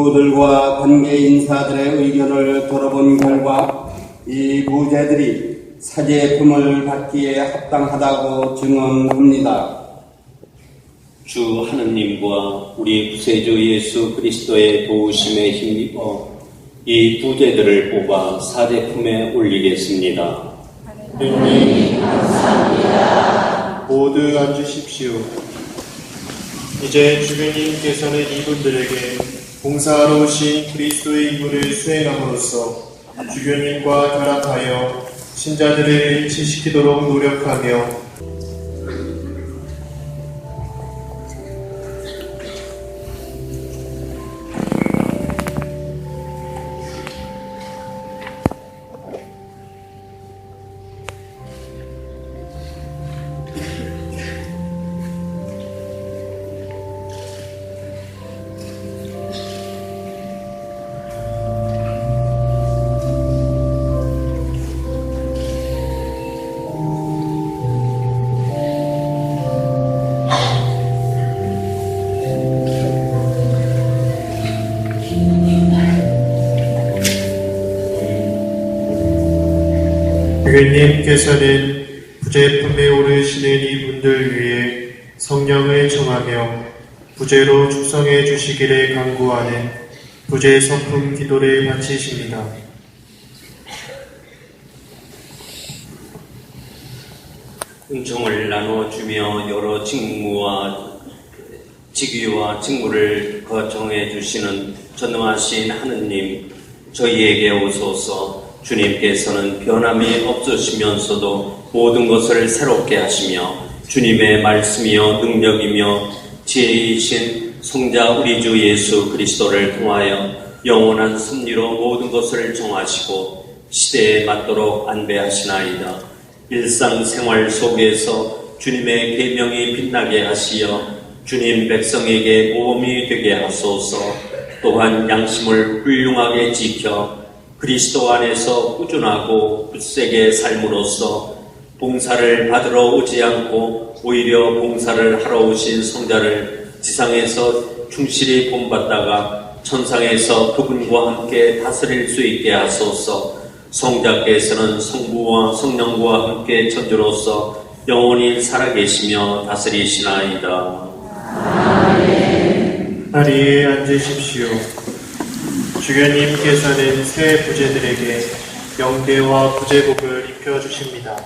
교우들과 관계 인사들의 의견을 들어본 결과 이 부재들이 사제품을 받기에 합당하다고 증언합니다. 주 하느님과 우리 구세주 예수 그리스도의 도우심에 힘입어 이 부제들을 뽑아 사제품에 올리겠습니다. 모두 앉으십시오. 이제 주교님께서는 이분들에게 봉사하러 오신 그리스도의 임무를 수행함으로써 주교님과 결합하여 신자들을 일치시키도록 노력하며 주교님께서는 부제품에 오르시는 이분들 위해 성령을 청하며 부제로 축성해 주시기를 간구하는 부제 성품 기도를 바치십니다. 은총을 나눠주며 여러 직무와 직위와 직무를 거정해 주시는 전능하신 하느님 저희에게 오소서 주님께서는 변함이 없으시면서도 모든 것을 새롭게 하시며 주님의 말씀이요 능력이며 지혜이신 성자 우리 주 예수 그리스도를 통하여 영원한 승리로 모든 것을 정하시고 시대에 맞도록 안배하시나이다. 일상생활 속에서 주님의 계명이 빛나게 하시어 주님 백성에게 모범이 되게 하소서 또한 양심을 훌륭하게 지켜 그리스도 안에서 꾸준하고 굳세게 삶으로써 봉사를 받으러 오지 않고 오히려 봉사를 하러 오신 성자를 지상에서 충실히 본받다가 천상에서 그분과 함께 다스릴 수 있게 하소서 성자께서는 성부와 성령과 함께 천주로서 영원히 살아계시며 다스리시나이다. 자리에 앉으십시오. 주교님께서는 새 부제들에게 영대와 부제복을 입혀주십니다.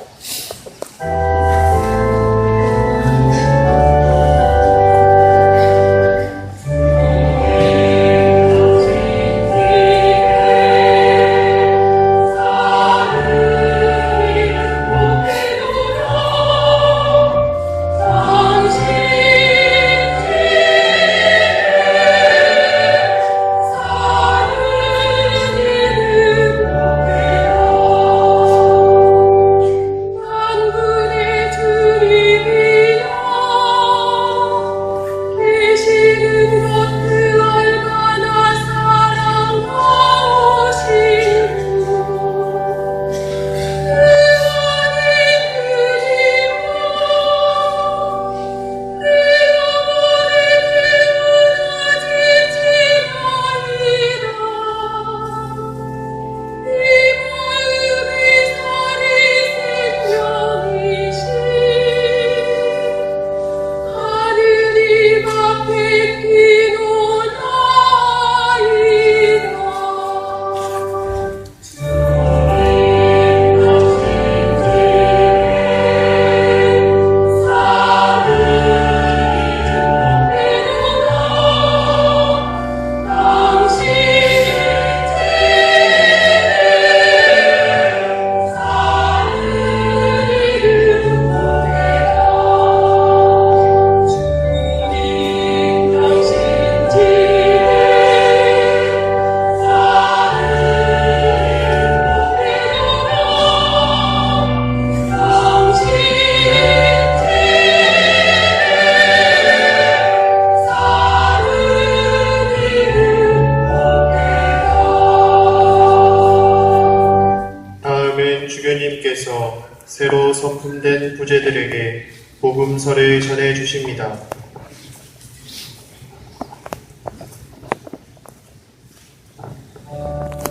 복음서를 전해 주십니다.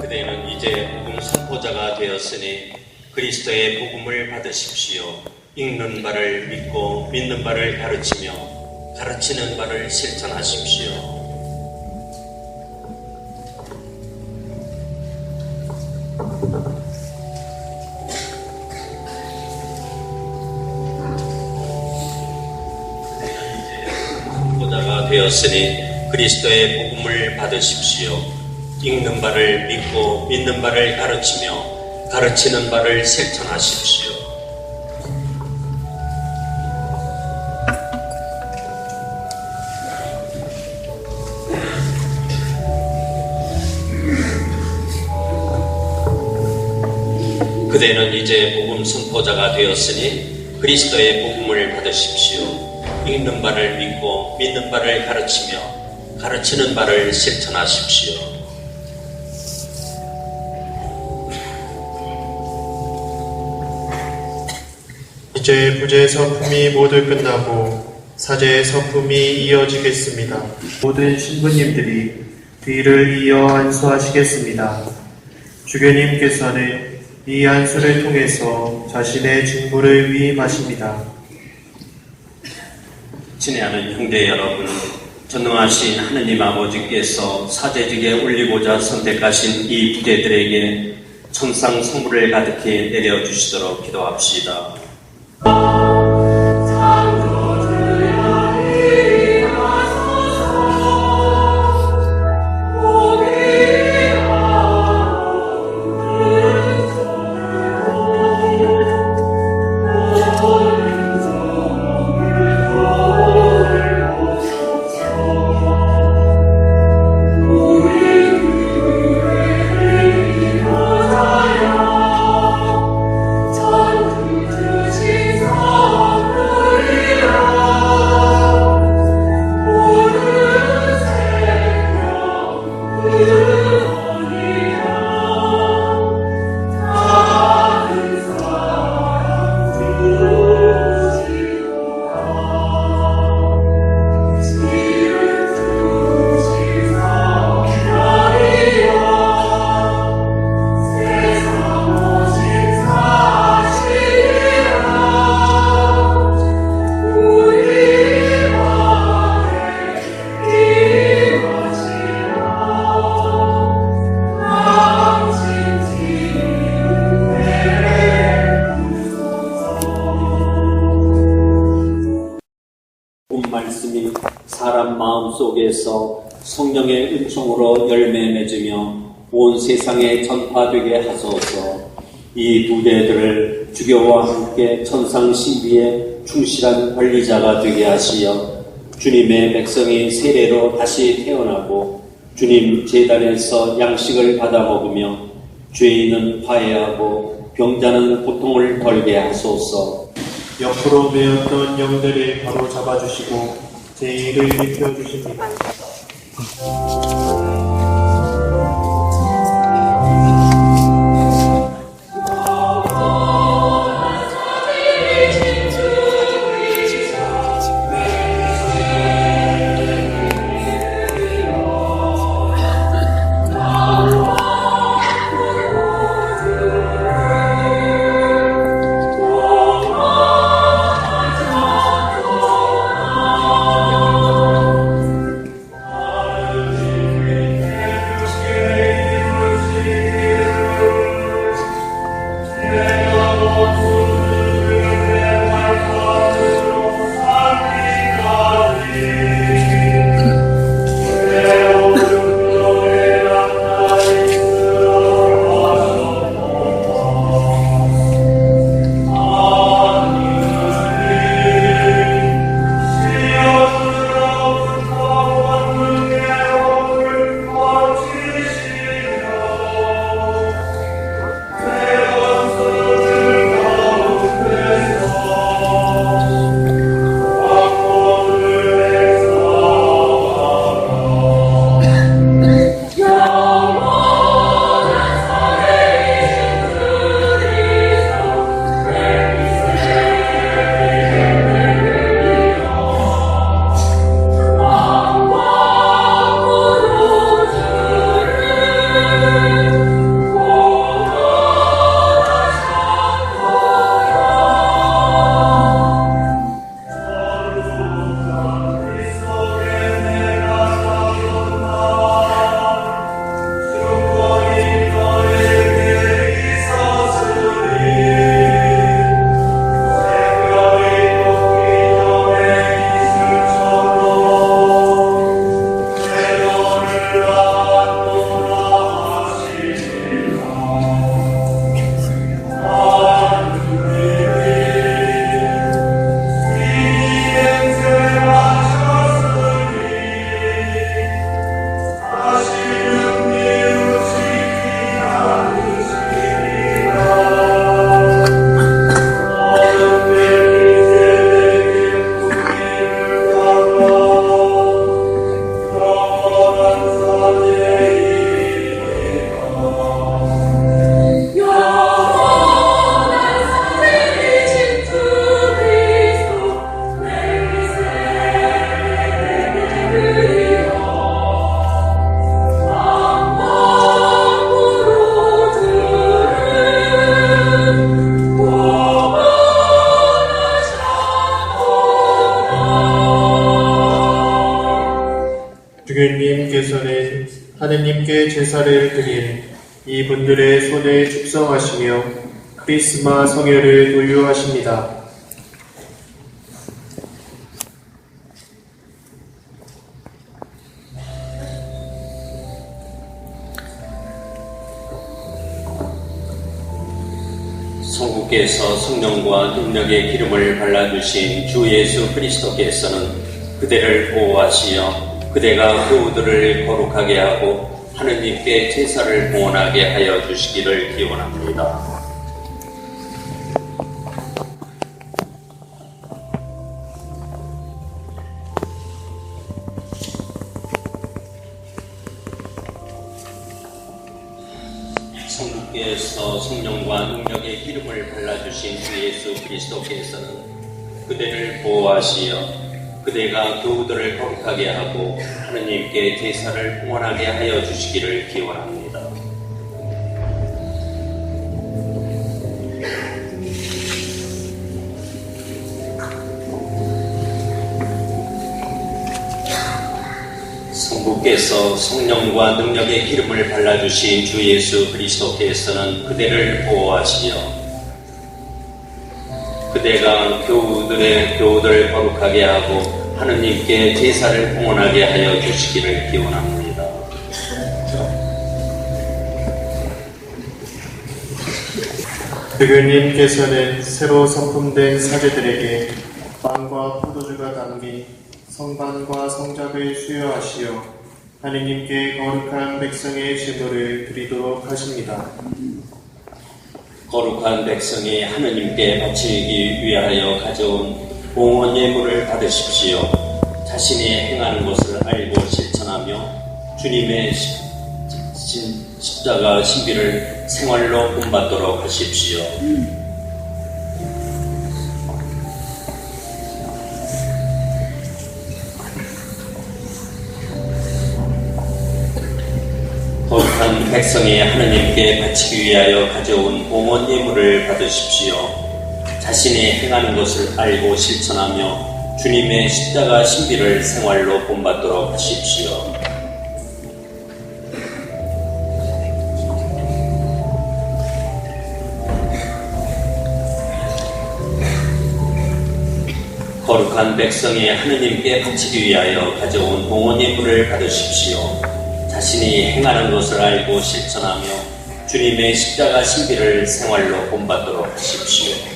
그대는 이제 복음 선포자가 되었으니 그리스도의 복음을 받으십시오. 읽는 바를 믿고 믿는 바를 가르치며 가르치는 바를 실천하십시오. 되었으니 그리스도의 복음을 받으십시오. 읽는 바를 믿고 믿는 바를 가르치며 가르치는 바를 실천하십시오. 그대는 이제 복음 선포자가 되었으니 그리스도의 복음을 받으십시오. 읽는 바를 믿고 믿는 바를 가르치며 가르치는 바를 실천하십시오. 이제 부재 서품이 모두 끝나고 사제 서품이 이어지겠습니다. 모든 신부님들이 뒤를 이어 안수하시겠습니다. 주교님께서는 이 안수를 통해서 자신의 직무를 위임하십니다. 친애하는 형제 여러분, 전능하신 하느님 아버지께서 사제직에 올리고자 선택하신 이 부제들에게 천상 성물을 가득히 내려주시도록 기도합시다. 은총으로 열매 맺으며 온 세상에 전파되게 하소서. 이 부대들을 주교와 함께 천상 신비의 충실한 관리자가 되게 하시어 주님의 백성이 세례로 다시 태어나고 주님 재단에서 양식을 받아 먹으며 죄인은 화해하고 병자는 고통을 덜게 하소서. 옆으로 메었던 영들을 바로 잡아주시고 제 일을 입혀주십니다. 하느님께 제사를 드린 이분들의 손을 축성하시며 크리스마 성회를 도유하십니다. 성부께서 성령과 능력의 기름을 발라주신 주 예수 그리스도께서는 그대를 보호하시어 그대가 교우들을 거룩하게 하고 하느님께 제사를 봉헌하게 하여 주시기를 기원합니다. 성부께서 성령과 능력의 기름을 발라주신 주 예수 그리스도께서는 그대를 보호하시어 그대가 교우들을 거룩하게 하고 하느님께 제사를 봉헌하게 하여 주시기를 기원합니다. 성부께서 성령과 능력의 기름을 발라주신 주 예수 그리스도께서는 그대를 보호하시어 그대가 교우들의 교우들을 거룩하게 하고 하느님께 제사를 봉헌하게 하여 주시기를 기원합니다. 주교님께서는 새로 선품된 사제들에게 빵과 포도주가 담긴 성반과 성작을 수여하시어 하느님께 거룩한 백성의 제도를 드리도록 하십니다. 거룩한 백성이 하느님께 바치기 위하여 가져온 봉헌 예물을 받으십시오. 자신이 행하는 것을 알고 실천하며 주님의 십자가 신비를 생활로 본받도록 하십시오. 거룩한 백성이 하느님께 바치기 위하여 가져온 봉헌 예물을 받으십시오. 자신이 행하는 것을 알고 실천하며 주님의 십자가 신비를 생활로 본받도록 하십시오. 거룩한 백성이 하느님께 바치기 위하여 가져온 봉헌 예물을 받으십시오. 자신이 행하는 것을 알고 실천하며 주님의 십자가 신비를 생활로 본받도록 하십시오.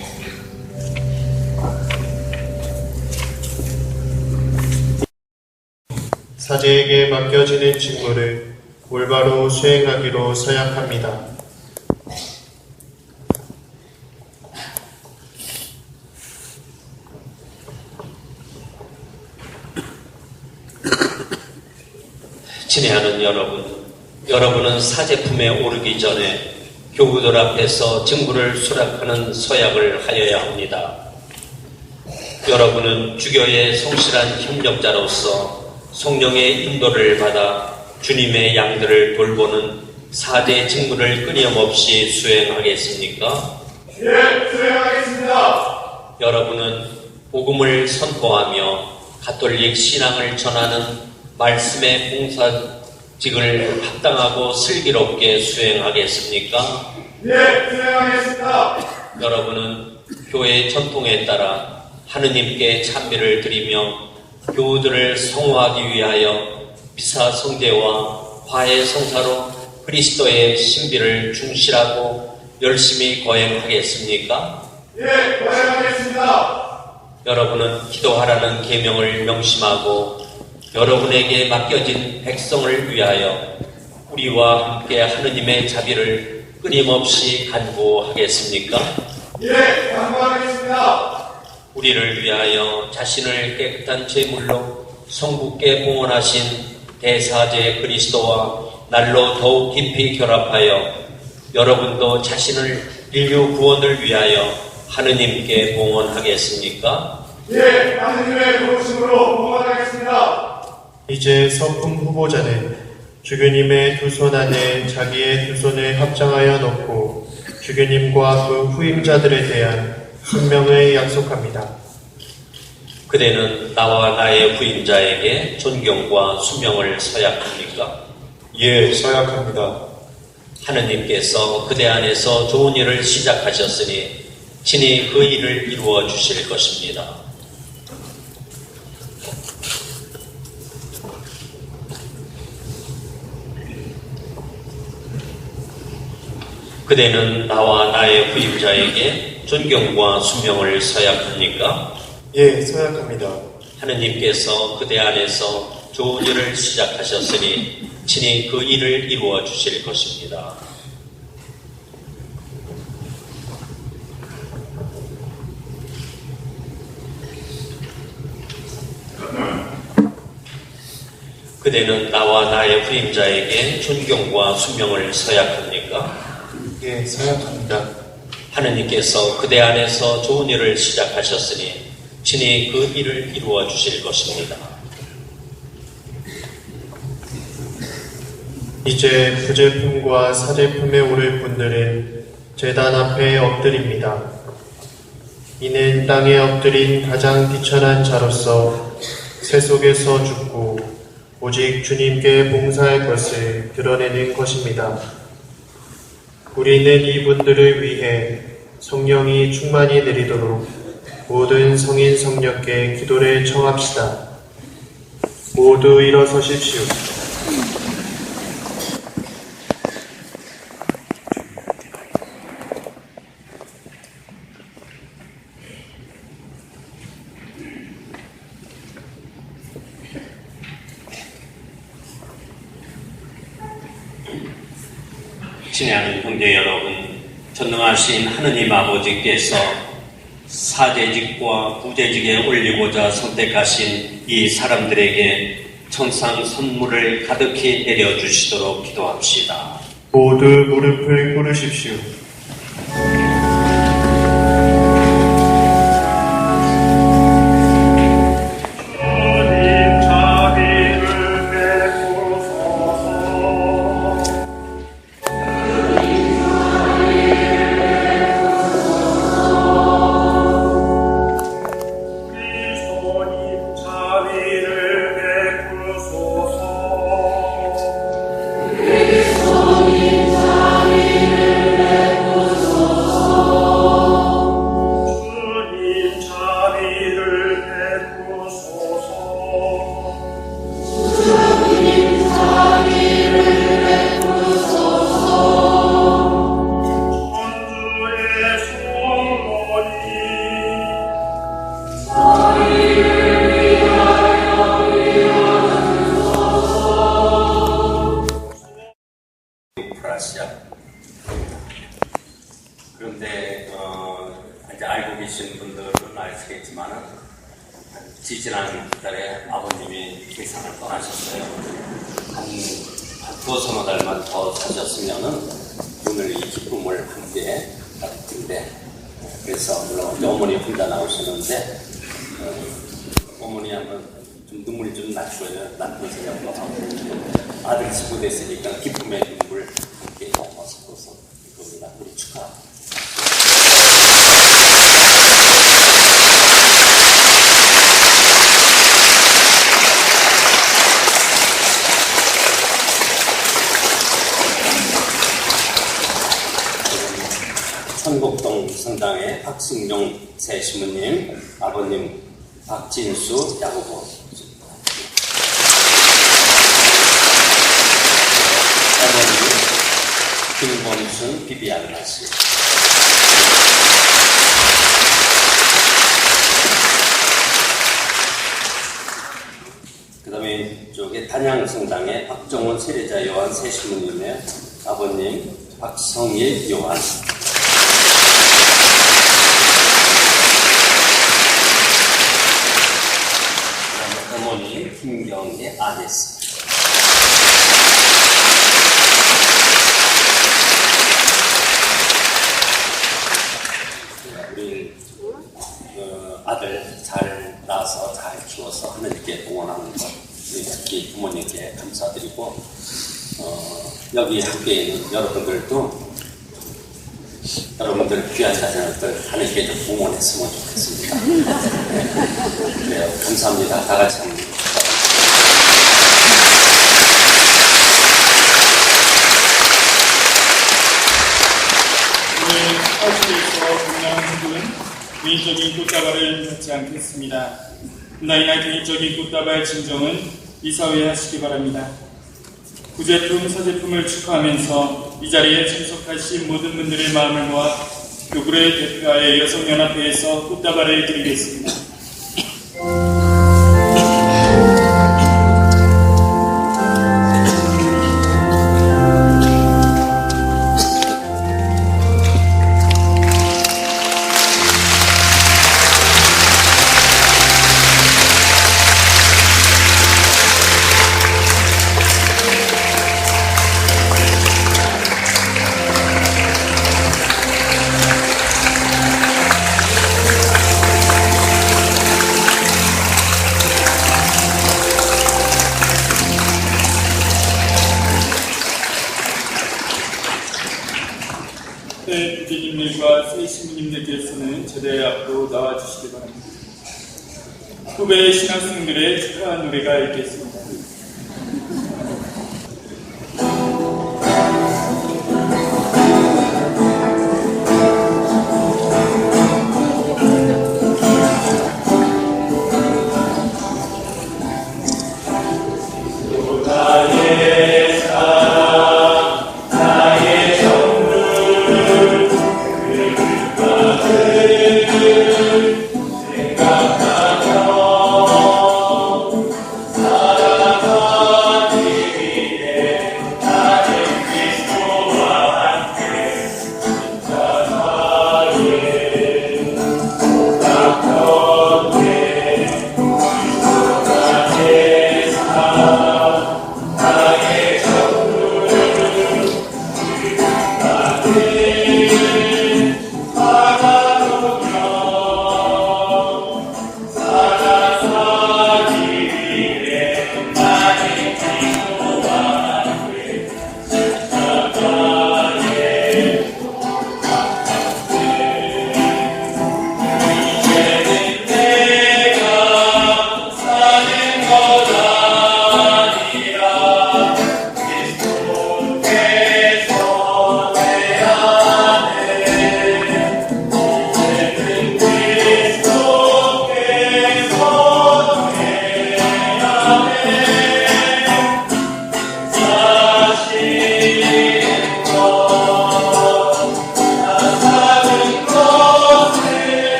사제에게 맡겨지는 직무를 올바로 수행하기로 서약합니다. 친애하는 여러분, 여러분은 사제품에 오르기 전에 교구들 앞에서 증거를 수락하는 서약을 하여야 합니다. 여러분은 주교의 성실한 협력자로서 성령의 인도를 받아 주님의 양들을 돌보는 사대 직무를 끊임없이 수행하겠습니까? 예, 수행하겠습니다. 여러분은 복음을 선포하며 가톨릭 신앙을 전하는 말씀의 봉사직을 합당하고 슬기롭게 수행하겠습니까? 예, 수행하겠습니다. 여러분은 교회 전통에 따라 하느님께 찬미를 드리며 교우들을 성화하기 위하여 미사 성제와 화해 성사로 그리스도의 신비를 충실하고 열심히 거행하겠습니까? 예, 거행하겠습니다. 여러분은 기도하라는 계명을 명심하고 여러분에게 맡겨진 백성을 위하여 우리와 함께 하느님의 자비를 끊임없이 간구하겠습니까? 예, 강구하겠습니다. 우리를 위하여 자신을 깨끗한 제물로 성부께 봉헌하신 대사제 그리스도와 날로 더욱 깊이 결합하여 여러분도 자신을 인류 구원을 위하여 하느님께 봉헌하겠습니까? 예, 하느님의 도우심으로 봉헌하겠습니다. 이제 성품 후보자는 주교님의 두 손 안에 자기의 두 손을 합장하여 넣고 주교님과 그 후임자들에 대한 순명을 약속합니다. 그대는 나와 나의 후임자에게 존경과 수명을 서약합니까? 예, 서약합니다. 하느님께서 그대 안에서 좋은 일을 시작하셨으니 친히 그 일을 이루어 주실 것입니다. 그대는 나와 나의 후임자에게 존경과 수명을 서약합니까? 예, 서약합니다. 하느님께서 그대 안에서 좋은 일을 시작하셨으니 친히 그 일을 이루어 주실 것입니다. 그대는 나와 나의 후임자에게 존경과 수명을 서약합니까? 예, 서약합니다. 하느님께서 그대 안에서 좋은 일을 시작하셨으니 친히 그 일을 이루어 주실 것입니다. 이제 부제품과 사제품에 오를 분들은 재단 앞에 엎드립니다. 이는 땅에 엎드린 가장 비천한 자로서 세속에서 죽고 오직 주님께 봉사할 것을 드러내는 것입니다. 우리는 이분들을 위해 성령이 충만히 내리도록 모든 성인 성령께 기도를 청합시다. 모두 일어서십시오. 친애하는 형제 여러분, 전능하신 하느님 아버지께서 사제직과 부제직에 올리고자 선택하신 이 사람들에게 천상 선물을 가득히 내려주시도록 기도합시다. 모두 무릎을 꿇으십시오. 천곡동 성당의 박승용 세시무님, 아버님 박진수 야구보 어머니 김범순 비비안나 씨. 그 다음에 이쪽에 단양성당의 박정원 세례자 요한 세시무님의 아버님 박성일 요한 그다음에 어머니 김경의 아내스 우리 어, 아들 잘 낳아서 잘 키워서 하나님께 응원하는 것 우리 특히 부모님께 감사드리고 어, 여기 함께 있는 여러분들도 여러분들 귀한 자녀들 하나님께 좀 응원했으면 좋겠습니다. 네. 감사합니다. 다 같이 분은 개인적인 꽃다발을 받지 않겠습니다. 나이나 개인적인 꽃다발 증정은 이사회에 하시기 바랍니다. 구제품, 사제품을 축하하면서 이 자리에 참석하신 모든 분들의 마음을 모아 교구를 대표하여 여성연합회에서 꽃다발을 드리겠습니다.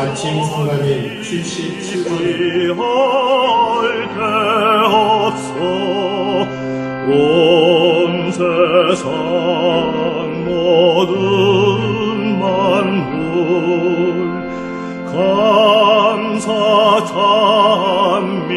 마침 성가인 77번입니다. 온 세상 모든 만물 감사 찬민